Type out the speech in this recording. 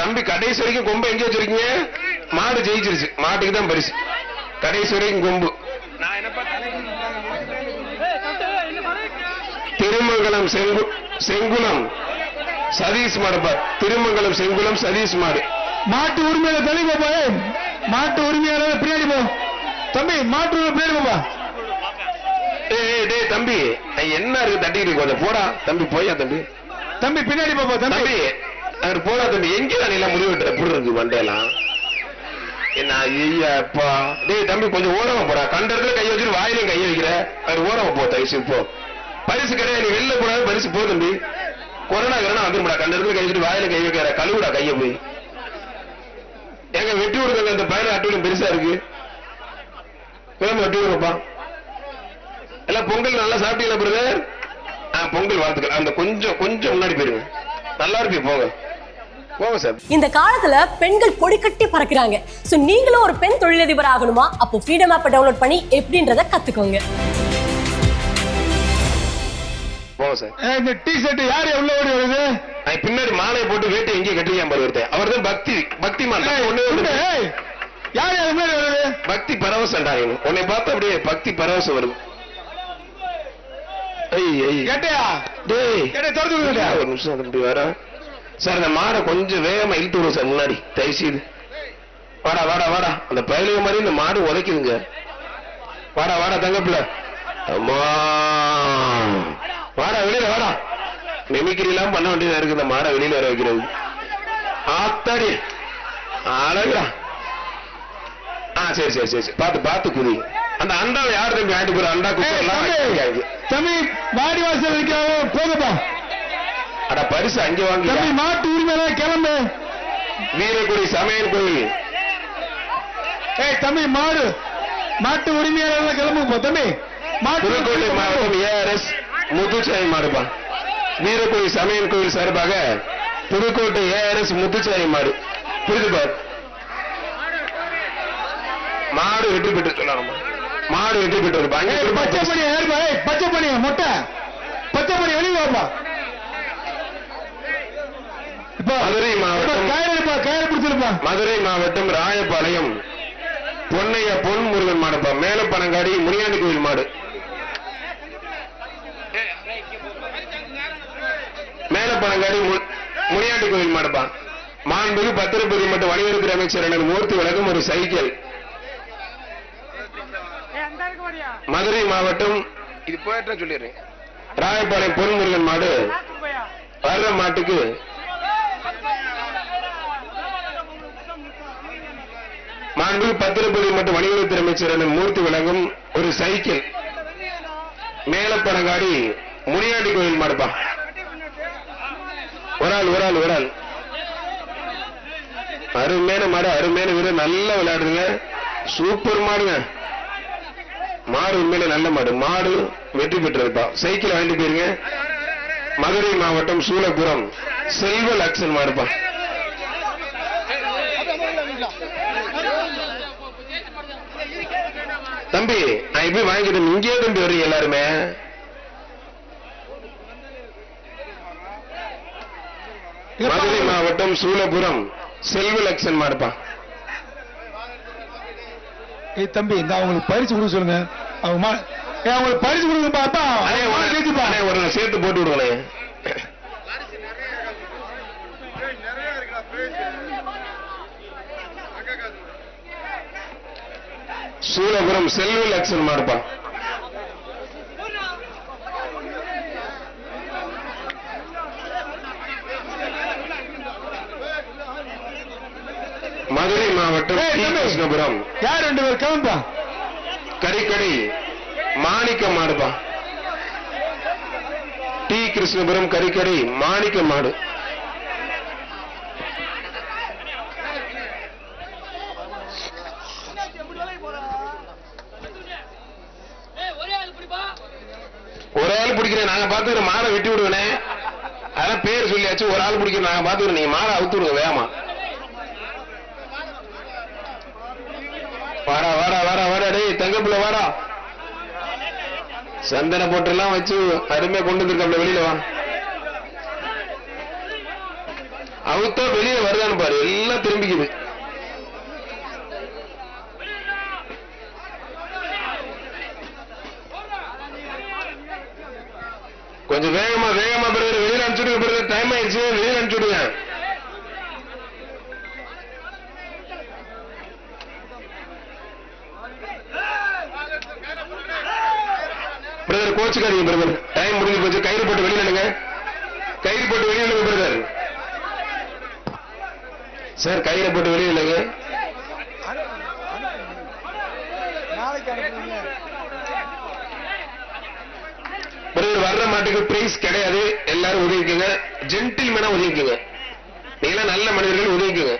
தம்பி கடைசி வரைக்கும் கொம்பு எங்க வச்சிருக்கீங்க? மாடு ஜெயிச்சிருச்சு. மாட்டுக்கு தான் பரிசு. கடைசி வரைக்கும் கொம்பு. திருமங்கலம் செங்கு செங்குளம். சதீஷ் மாடுப்பா திருமங்கலம் செங்குளம் சதீஷ் மாடு. மாட்டு உரிமையாளர் தள்ளி போப்பா. மாட்டு உரிமையாளர் பின்னாடி போ. தம்பி மாட்டு பின்னாடி போப்பா டேய் தம்பி. என்ன இருக்கு? இருக்கு கொஞ்சம் போடா. தம்பி போயா தம்பி? தம்பி பின்னாடி போப்பா தம்பி அவர் போடா தம்பி எங்கே எல்லாம் முடிவு எப்படி இருக்கு மண்டையெல்லாம். என்ன ஐயா அப்பா. டேய் தம்பி கொஞ்சம் ஓரமா போடா. கண்ட இடத்துல கை வச்சுட்டு வாயிலையும் கையை வைக்கிற. அவர் ஓரமா போ தயவுசு போ. பரிசு கிடையாது நீ வெளில போடாது பரிசு போ தம்பி. கொரோனா கரோனா வந்துருமாடா. கண்ட இடத்துல கை வச்சுட்டு வாயில கை வைக்கிற. கழுவுடா கைய போய். ஏங்க வெட்டி விடுங்க அந்த பயணம் அட்டுவிலும் பெருசா இருக்கு. கிளம்பி வெட்டி விடுறப்பா எல்லாம் பொங்கல் நல்லா சாப்பிட்டீங்களா பிரதர் பொங்கல் வாழ்த்துக்கள். அந்த கொஞ்சம் கொஞ்சம் முன்னாடி போயிருங்க. நல்லா இருப்பீங்க போங்க. போங்க சார் இந்த காலத்துல பெண்கள் கொடி கட்டி பறக்குறாங்க. சோ நீங்களும் ஒரு பெண் தொழிலதிபர் ஆகணுமா? அப்போ ஃப்ரீடம் ஆப்பை டவுன்லோட் பண்ணி எப்படின்றத கத்துக்கோங்க. போங்க சார் இந்த டி ஷர்ட் யார் உள்ள ஓடி வருது? நான் பின்னாடி மாலையை போட்டு வேட்டி எங்கேயும் கட்டிருக்கேன் பாரு ஒருத்தன். அவர் தான் பக்தி பக்தி ஏய், ஒண்ணு. யார் யார் முன்னாடி வருது? பக்தி பரவசம்டா இவன். உன்னை பார்த்தா அப்படியே பக்தி பரவசம் வருது. ஐய், ஐய். கேட்டையா? டேய். கேட்டை திறந்து ஒரு நிமிஷம் சார் இந்த மாடை கொஞ்சம் வேகமா இழுத்து விடுவோம் சார் முன்னாடி. தயவு செய்து வாடா வாடா வாடா. அந்த பயலுக மாதிரி இந்த மாடு உதைக்குதுங்க. வாடா வாடா தங்கப்பிள்ள. அம்மா. வாடா வெளியில வாடா. மிமிக்ரி எல்லாம் பண்ண வேண்டியதா இருக்கு இந்த மாடை வெளியில வர வைக்கிறது. ஆத்தாடி. அழகா ஆ சரி சரி சரி. பார்த்து பார்த்து குதி. அந்த அண்டாவை யார் தம்பி ஆண்டி போற அண்டா ஏய், குப்பெல்லாம் தம்பி, வாடி வாசல் வைக்காம போங்கப்பா. அட பரிசு அங்கே வாங்கி மாட்டு உரிமையாளர் கிளம்பு. வீரக்குடி சமையல் கோயில். ஏய் தம்பி மாடு. மாட்டு உரிமையாளர் கிளம்புப்பா தம்பி. புதுக்கோட்டை மாவட்டம் ஏஆர்எஸ் முத்துச்சாமி மாடுப்பா வீரக்குடி சமையல் கோயில் சார்பாக புதுக்கோட்டை ஏஆர்எஸ் முத்துச்சாமி மாடு. புரியுதுப்பா மாடு வெற்றி பெற்று மாடு வெற்றி பெற்று பச்சை பச்சை பணி மொட்டை. பச்சை பணி வெளியே வாப்பா மதுரை மாவட்டம். மதுரை மாவட்டம் ராயபாளையம். பொன்னையா பொன் முருகன் மாடுப்பா. மேலப்பனங்காடி முனியாண்டி கோயில் மாடு. மேலப்பனங்காடி மு- முனியாண்டி கோயில் மாடுப்பா. மாண்புக்கு பத்திரப்பதி மற்றும் வணிகத்துறை அமைச்சர் மூர்த்தி வழங்கும் ஒரு சைக்கிள். மதுரை மாவட்டம் இது போயிட்டா சொல்லிடுறேன். ராயபாளையம் பொன் முருகன் மாடு. வர்ற மாட்டுக்கு மாண்பு பத்திரப்பதி மற்றும் வணிகத்துறை அமைச்சர் என மூர்த்தி வழங்கும் ஒரு சைக்கிள். மேலப்பனங்காடி முனியாண்டி கோயில் மாடுப்பா. ஒரு ஆள் ஒரு ஆள் ஒரு ஆள். அருமையான மாடு அருமையான வீடு நல்லா விளையாடுதுங்க. சூப்பர் மாடுங்க. மாடு உண்மையில நல்ல மாடு. மாடு வெற்றி பெற்றிருப்பா சைக்கிள் வாங்கிட்டு போயிருங்க. மதுரை மாவட்டம் சூலபுரம். செல்வ லக்ஷன் மாடுப்பா. தம்பி நான் இப்படி வாங்கிட்டு இங்கே தம்பி வர்றீங்க எல்லாருமே. மதுரை மாவட்டம் சூலபுரம். செல்வலட்சன் மாடுப்பா. ஏய் தம்பி இந்த அவங்களுக்கு பரிசு கொடுக்க சொல்லுங்க. அவங்க அவங்களுக்கு பரிசு ஜெயிச்சுப்பா. அண்ணே, ஒரு சேர்த்து போட்டு விடுங்களே. சூலபுரம் செல்வ லட்சன் மாடுப்பா மதுரை மாவட்டம். கிருஷ்ணபுரம். யார் ரெண்டு பேர்? கிளம்பா கறிக்கடை மாணிக்க மாடுப்பா டி கிருஷ்ணபுரம் கறிக்கடை மாணிக்க மாடு. பிடிக்கிறேன் நாங்க பாத்துக்கிற மாடை வெட்டி விடுவேனே. அதான் பேர் சொல்லியாச்சு ஒரு ஆள் பிடிக்கிறேன் நாங்க பாத்துக்கிறோம் நீங்க மாடை அவுத்து விடுங்க வேகமா. வாடா வாடா வாடா வாடா டேய் தங்கப்புல வாடா. சந்தன போட்டெல்லாம் வச்சு அருமையா கொண்டு வந்திருக்காப்ல வெளியில வா. அவுத்தா வெளியே வருதான்னு பாரு எல்லாம் திரும்பிக்குது. கொஞ்சம் வேகமா பிரதர் வெளியில் அனுப்பிச்சுடுங்க பிரதர் டைம் ஆயிடுச்சு வெளியில் அனுப்பிச்சுடுங்க. Brother கோச்சுக்காதீங்க brother. டைம் முடிஞ்சு போச்சு. கயிறு போட்டு வெளியில் நில்லுங்க. கயிறு போட்டு வெளியில் நில்லுங்க பிரதர். சார் கயிறை போட்டு வெளியில் நில்லுங்க. நாளைக்கு வர்ற மாட்டுக்கு பிரைஸ் கிடையாது. எல்லாரும் உதவிக்குங்க ஜென்டில்மேனா உதவிக்குங்க நீங்க நல்ல மனிதர்கள் உதவிக்குங்க